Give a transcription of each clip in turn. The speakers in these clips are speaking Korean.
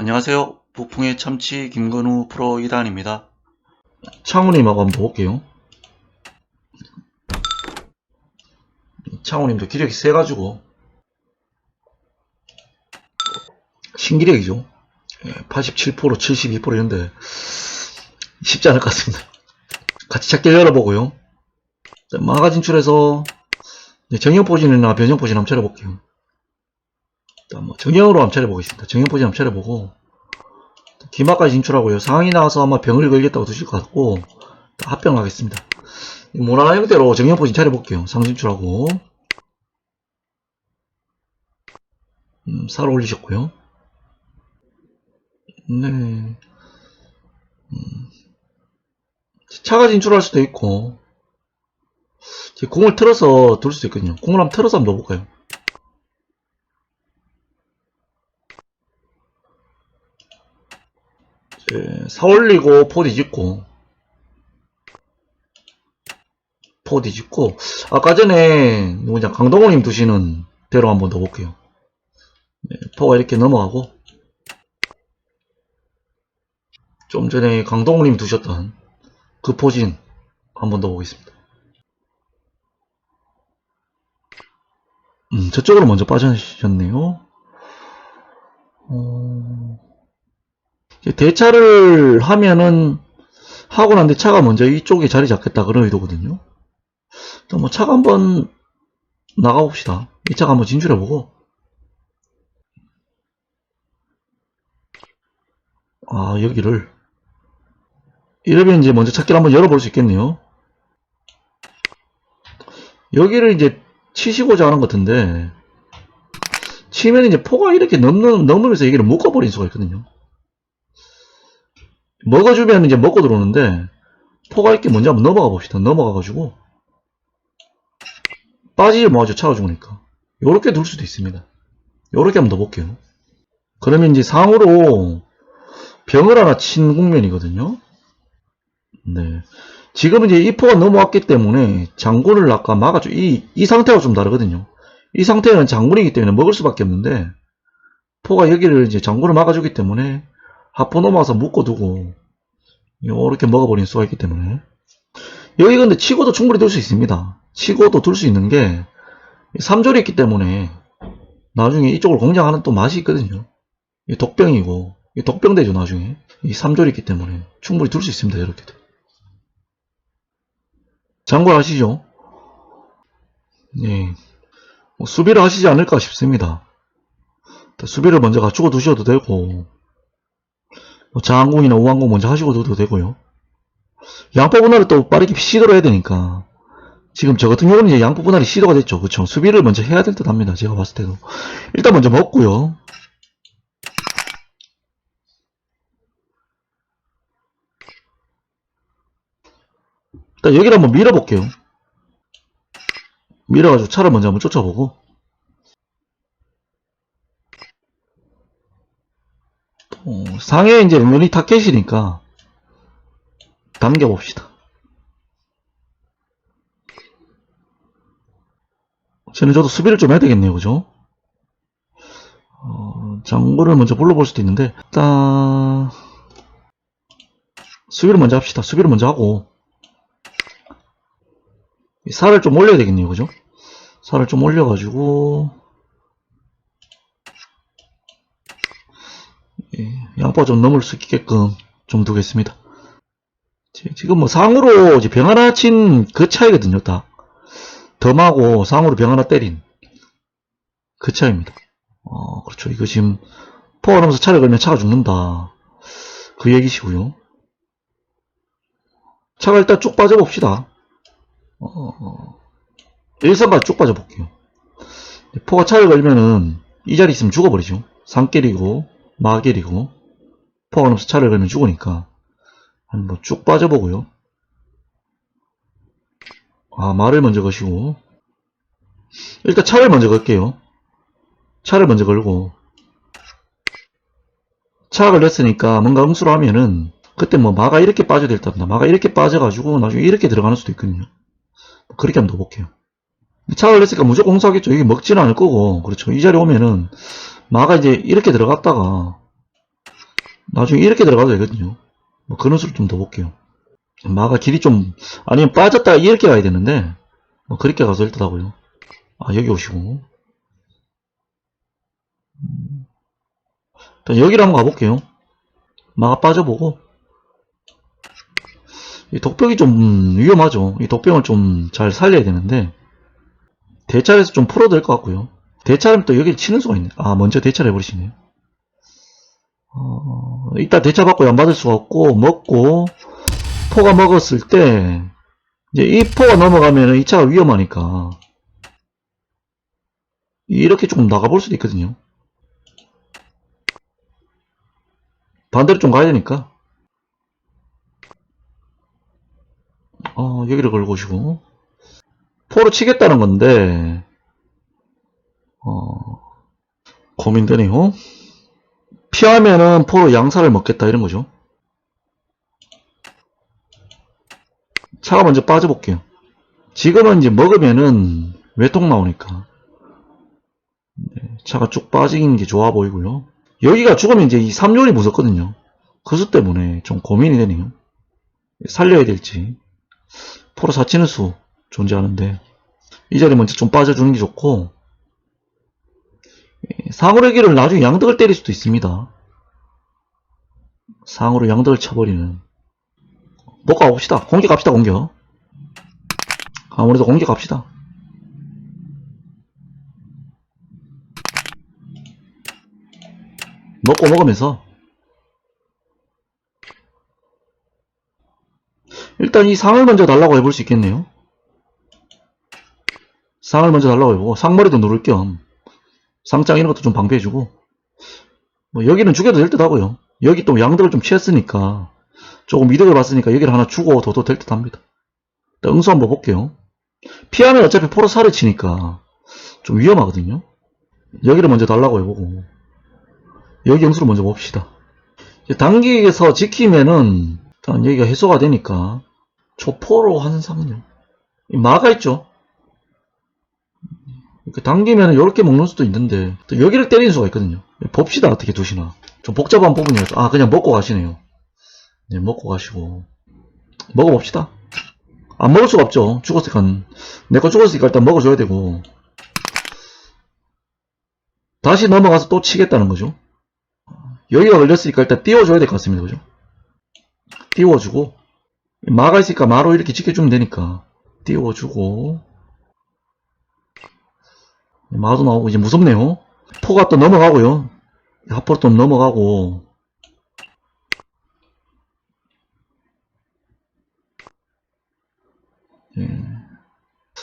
안녕하세요. 부풍의 참치 김건우 프로 2단입니다. 창우님하고 한번 볼게요. 창우님도 기력이 세가지고 신기력이죠. 87% 72% 이런데 쉽지 않을 것 같습니다. 같이 작게 열어보고요. 자, 마가 진출해서 정형 포진이나 변형 포진 한번 차려볼게요. 일단 뭐 정형으로 한번 차려보겠습니다. 정형 포진 한번 차려보고 기마까지 진출하고요. 상황이 나와서 아마 병을 걸겠다고 드실 것 같고 합병을 하겠습니다. 모나나 형태로 정형 포진 차려볼게요. 상 진출하고 음, 살 올리셨고요. 네. 음, 차가 진출할 수도 있고 제 공을 틀어서 둘 수도 있거든요. 공을 한번 틀어서 한번 넣어볼까요? 사 올리고 포 뒤집고. 포 뒤집고. 아까 전에 누구냐 강동호님 두시는 대로 한번 더 볼게요. 네, 포가 이렇게 넘어가고. 좀 전에 강동호님 두셨던 그 포진 한번 더 보겠습니다. 음, 저쪽으로 먼저 빠지셨네요. 어... 대차를 하면은 하고 난뒤 차가 먼저 이쪽에 자리 잡겠다 그런 의도거든요. 일단 뭐 차가 한번 나가 봅시다. 이 차가 한번 진출해 보고 아 여기를 이러면 이제 먼저 찾기를 한번 열어볼 수 있겠네요. 여기를 이제 치시고자 하는 것 같은데 치면 이제 포가 이렇게 넘는, 넘으면서 여기를 묶어버릴 수가 있거든요. 먹어주면 이제 먹고 들어오는데 포가 있게 먼저 한번 넘어가 봅시다. 넘어가가지고 빠지지 뭐하죠. 차가 죽으니까. 요렇게 둘 수도 있습니다. 요렇게 한번 더 볼게요. 그러면 이제 상으로 병을 하나 친 국면이거든요. 네. 지금 이제 이 포가 넘어왔기 때문에 장군을 아까 막아줘. 이, 이 상태가 좀 다르거든요. 이 상태는 장군이기 때문에 먹을 수밖에 없는데 포가 여기를 이제 장군을 막아주기 때문에 하포 넘어와서 묶어두고 이렇게 먹어버릴 수가 있기 때문에 여기 근데 치고도 충분히 둘 수 있습니다. 치고도 둘 수 있는 게 3졸이 있기 때문에 나중에 이쪽을 공략하는 또 맛이 있거든요. 이 독병이고 이 독병 되죠 나중에 이 3졸이 있기 때문에 충분히 둘 수 있습니다. 이렇게도 장관하시죠? 네. 뭐 수비를 하시지 않을까 싶습니다. 수비를 먼저 갖추고 두셔도 되고 뭐 장항공이나 우항공 먼저 하시고 둬도 되고요. 양포 분할을 또 빠르게 시도를 해야 되니까 지금 저 같은 경우는 이제 양포 분할이 시도가 됐죠. 그쵸 수비를 먼저 해야 될 듯 합니다. 제가 봤을 때도 일단 먼저 먹고요. 일단 여기를 한번 밀어볼게요. 밀어가지고 차를 먼저 한번 쫓아보고 어, 상해 이제 은근히 타켓이니까 당겨봅시다. 저는 저도 수비를 좀 해야 되겠네요. 그죠? 어, 장구를 먼저 불러볼 수도 있는데 일단 수비를 먼저 합시다. 수비를 먼저 하고 이 살을 좀 올려야 되겠네요. 그죠? 살을 좀 올려가지고 양파 좀 넘을 수 있게끔 좀 두겠습니다. 지- 지금 뭐 상으로 병 하나 친 그 차이거든요, 딱. 덤하고 상으로 병 하나 때린 그 차이입니다. 어, 그렇죠. 이거 지금 포함하면서 차를 걸면 차가 죽는다. 그 얘기시고요. 차가 일단 쭉 빠져봅시다. 어, 어. 일선까지 쭉 빠져볼게요. 포가 차를 걸면은 이 자리 있으면 죽어버리죠. 상길이고 마길이고 넘어서 차를 걸면 죽으니까 한번 쭉 빠져보고요. 아 말을 먼저 거시고 일단 차를 먼저 걸게요. 차를 먼저 걸고 차가 걸렸으니까 뭔가 음수로 하면은 그때 뭐 마가 이렇게 빠져야 될 듯합니다. 마가 이렇게 빠져가지고 나중에 이렇게 들어가는 수도 있거든요. 그렇게 한번 더 볼게요. 차가 걸렸으니까 무조건 홍수하겠죠. 이게 먹지는 않을 거고 그렇죠. 이 자리에 오면은 마가 이제 이렇게 들어갔다가 나중에 이렇게 들어가도 되거든요. 뭐 그런 수를 좀 더 볼게요. 마가 길이 좀, 아니면 빠졌다가 이렇게 가야 되는데, 뭐 그렇게 가서 될 듯하고요. 아, 여기 오시고. 음. 일단 여기를 한번 가볼게요. 마가 빠져보고. 이 독병이 좀 위험하죠. 이 독병을 좀 잘 살려야 되는데, 대차에서 좀 풀어도 될 것 같고요. 대차하면 또 여기를 치는 수가 있네. 아, 먼저 대차를 해버리시네. 어, 이따 대차 받고 안 받을 수가 없고, 먹고, 포가 먹었을 때, 이제 이 포가 넘어가면 이 차가 위험하니까, 이렇게 조금 나가볼 수도 있거든요. 반대로 좀 가야 되니까. 어, 여기를 걸고 오시고. 포로 치겠다는 건데, 어, 고민되네요. 피하면은 포로 양사를 먹겠다 이런 거죠. 차가 먼저 빠져볼게요. 지금은 이제 먹으면은 외통 나오니까. 네, 차가 쭉 빠지는 게 좋아 보이고요. 여기가 죽으면 이제 이 3륜이 무섭거든요. 그수 때문에 좀 고민이 되네요. 살려야 될지. 포로 사치는 수 존재하는데 이 자리 먼저 좀 빠져주는 게 좋고 예, 상으로 기를 나중에 양덕을 때릴 수도 있습니다. 상으로 양덕을 쳐버리는 못 가봅시다. 공격 갑시다 공격. 아무래도 공격 갑시다. 먹고 먹으면서 일단 이 상을 먼저 달라고 해볼 수 있겠네요. 상을 먼저 달라고 해보고 상머리도 누를 겸 상장 이런 것도 좀 방패해주고 뭐 여기는 죽여도 될 듯 하고요. 여기 또 양들을 좀 취했으니까 조금 이득을 봤으니까 여기를 하나 주고 둬도 될 듯 합니다. 응수 한번 볼게요. 피하면 어차피 포로 살을 치니까 좀 위험하거든요. 여기를 먼저 달라고 해보고 여기 응수를 먼저 봅시다. 단기에서 지키면은 일단 여기가 해소가 되니까 초포로 하는 상은요. 이 마가 있죠. 이렇게 당기면 이렇게 먹는 수도 있는데 또 여기를 때리는 수가 있거든요. 봅시다 어떻게 두시나. 좀 복잡한 부분이어서 아 그냥 먹고 가시네요. 네 먹고 가시고 먹어봅시다. 안 먹을 수가 없죠. 죽었으니까 내 거 죽었으니까 일단 먹어줘야 되고 다시 넘어가서 또 치겠다는 거죠. 여기가 걸렸으니까 일단 띄워줘야 될 것 같습니다. 그죠? 띄워주고 마가 있으니까 마로 이렇게 지켜주면 되니까 띄워주고 마도 나오고 이제 무섭네요. 포가 또 넘어가고요. 하포로 또 넘어가고 예.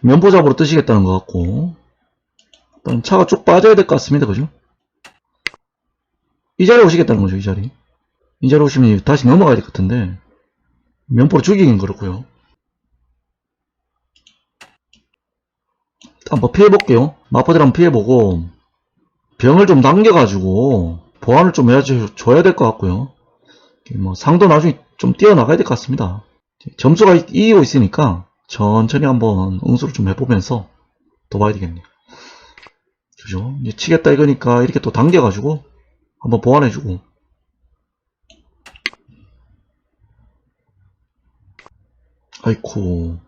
면보잡으로 뜨시겠다는 것 같고 차가 쭉 빠져야 될 것 같습니다. 그죠? 이 자리에 오시겠다는 거죠. 이 자리. 이 자리에 오시면 다시 넘어가야 될 것 같은데 면포로 죽이긴 그렇고요. 한번 피해볼게요. 마포들 한번 피해보고 병을 좀 당겨가지고 보완을 좀 해줘야 될 것 같고요. 뭐 상도 나중에 좀 뛰어나가야 될 것 같습니다. 점수가 이기고 있으니까 천천히 한번 응수를 좀 해보면서 더 봐야 되겠네요. 그죠? 이제 치겠다 이거니까 이렇게 또 당겨가지고 한번 보완해주고 아이쿠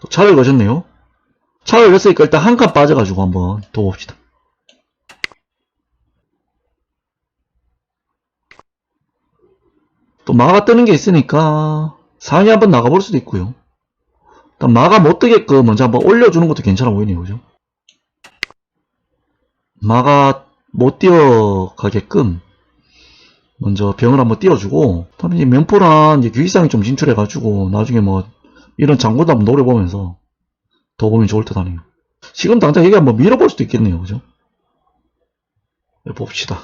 또 차를 거셨네요. 차를 걸었으니까 일단 한 칸 빠져가지고 한번 더 봅시다. 또 마가 뜨는 게 있으니까 상위 한번 나가볼 수도 있고요. 일단 마가 못 뜨게끔 먼저 한번 올려주는 것도 괜찮아 보이네요. 그죠? 마가 못 뛰어가게끔 먼저 병을 한번 띄워주고 다음에 면포랑 이제 규기상이 좀 진출해가지고 나중에 뭐 이런 장군도 한번 노려보면서 더 보면 좋을 듯 하네요. 지금 당장 여기 한번 밀어볼 수도 있겠네요. 그죠? 네, 봅시다.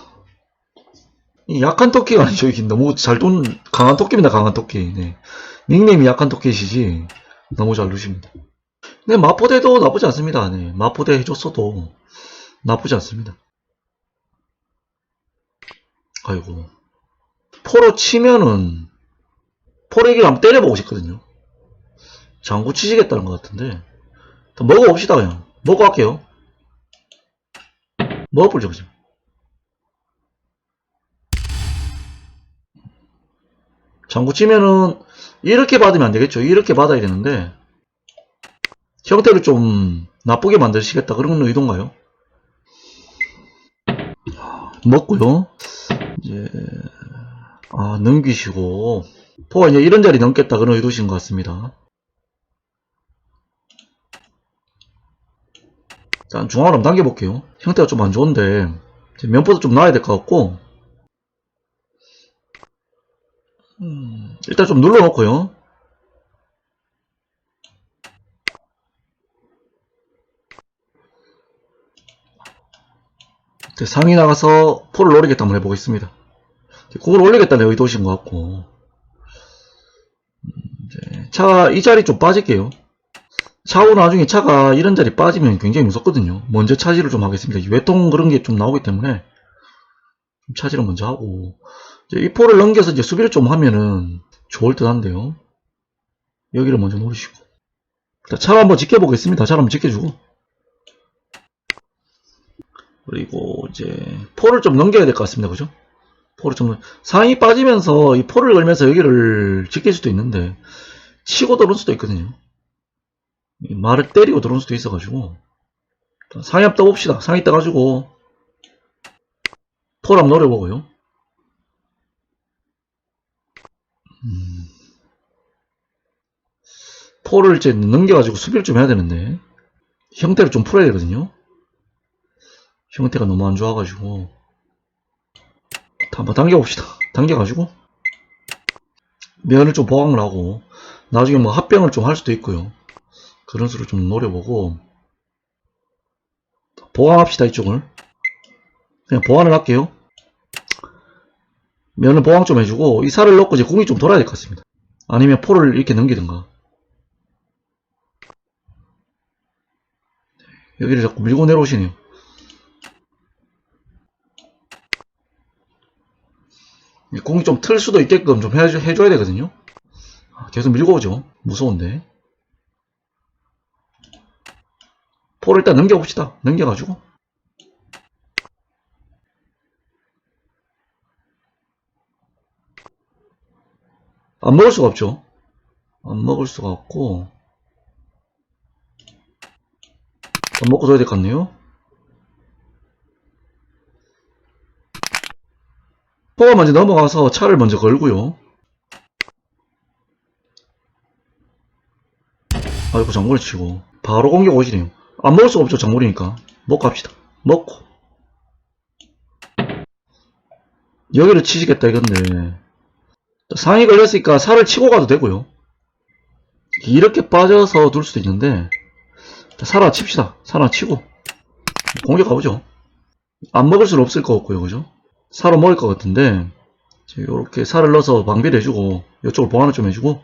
이 약한 토끼가 아니죠. 이게 너무 잘 돈, 강한 토끼입니다. 강한 토끼. 네. 닉네임이 약한 토끼시지. 너무 잘 누십니다. 네, 마포대도 나쁘지 않습니다. 네. 마포대 해줬어도 나쁘지 않습니다. 아이고. 포로 치면은, 포레기를 한번 때려보고 싶거든요. 장구 치시겠다는 것 같은데. 더 먹어봅시다, 그냥. 먹고 할게요. 먹어보죠, 그죠? 장구 치면은 이렇게 받으면 안 되겠죠. 이렇게 받아야 되는데 형태를 좀 나쁘게 만드시겠다 그런 의도인가요? 먹고요. 이제 아 넘기시고 포가 이제 이런 자리 넘겠다 그런 의도신 것 같습니다. 일단 중앙으로 한번 당겨볼게요. 형태가 좀 안 좋은데 면포도 좀 놔야 될 것 같고 음, 일단 좀 눌러놓고요. 상이 나가서 포를 노리겠다 한번 해보겠습니다. 공을 올리겠다는 의도신 것 같고 음, 이제 차가 이 자리 좀 빠질게요. 차후 나중에 차가 이런 자리 빠지면 굉장히 무섭거든요. 먼저 차지를 좀 하겠습니다. 이 외통 그런 게 좀 나오기 때문에 좀 차지를 먼저 하고 이 포를 넘겨서 이제 수비를 좀 하면은 좋을 듯 한데요. 여기를 먼저 노리시고 차를 한번 지켜보겠습니다. 차를 한번 지켜주고 그리고 이제 포를 좀 넘겨야 될 것 같습니다. 그죠? 포를 좀 상이 빠지면서 이 포를 걸면서 여기를 지킬 수도 있는데 치고 들어올 수도 있거든요. 이 말을 때리고 들어올 수도 있어가지고 한번 떠봅시다. 상이 떠가지고 한번 노려보고요. 음. 포를 이제 넘겨가지고 수비를 좀 해야 되는데 형태를 좀 풀어야 되거든요. 형태가 너무 안 좋아가지고 한번 당겨봅시다. 당겨가지고 면을 좀 보강을 하고 나중에 뭐 합병을 좀 할 수도 있고요. 그런 식으로 좀 노려보고 보강합시다 이쪽을 그냥 보완을 할게요. 면을 보강 좀 해주고 이 살을 넣고 이제 궁이 좀 돌아야 될 것 같습니다. 아니면 포를 이렇게 넘기든가 여기를 자꾸 밀고 내려오시네요. 이 공이 좀 틀 수도 있게끔 좀 해줘, 해줘야 되거든요. 아, 계속 밀고 오죠. 무서운데. 포를 일단 넘겨봅시다. 넘겨가지고. 안 먹을 수가 없죠. 안 먹을 수가 없고. 안 먹고 둬야 될 것 같네요. 포가 먼저 넘어가서 차를 먼저 걸고요. 아이고 장군을 치고 바로 공격 오시네요. 안 먹을 수가 없죠 장군이니까 먹고 갑시다. 먹고 여기를 치시겠다 이건데 상이 걸렸으니까 살을 치고 가도 되고요. 이렇게 빠져서 둘 수도 있는데 살 하나 칩시다. 살 하나 치고 공격 가보죠. 안 먹을 수는 없을 것 같고요. 그죠? 살을 먹을 것 같은데 이렇게 살을 넣어서 방비를 해주고 이쪽을 보완을 좀 해주고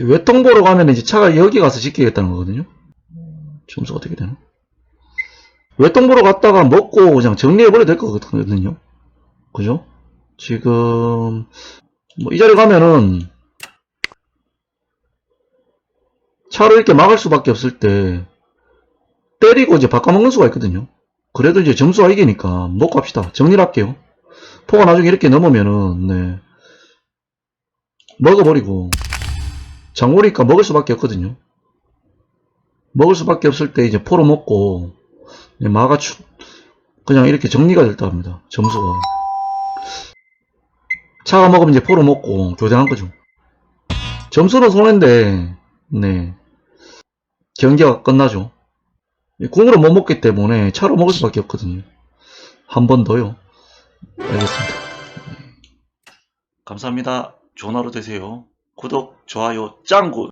외통 보러 가면 이제 차가 여기 가서 지키겠다는 거거든요. 점수가 어떻게 되나? 외통 보러 갔다가 먹고 그냥 정리해버려도 될 것 같거든요. 그죠? 지금 뭐 이 자리 가면은 차로 이렇게 막을 수밖에 없을 때 때리고 이제 바꿔먹는 수가 있거든요. 그래도 이제 점수가 이기니까 먹고 갑시다. 정리를 할게요. 포가 나중에 이렇게 넘으면은 네. 먹어버리고 장오니까 먹을 수밖에 없거든요. 먹을 수밖에 없을 때 이제 포로 먹고 네, 막아추 그냥 이렇게 정리가 됐다 합니다. 점수가 차가 먹으면 이제 포로 먹고 교대한 거죠. 점수는 손해인데 네 경기가 끝나죠. 궁으로 못 먹기 때문에 차로 먹을 수밖에 없거든요. 한 번 더요. 알겠습니다. 감사합니다. 좋은 하루 되세요. 구독, 좋아요, 짱구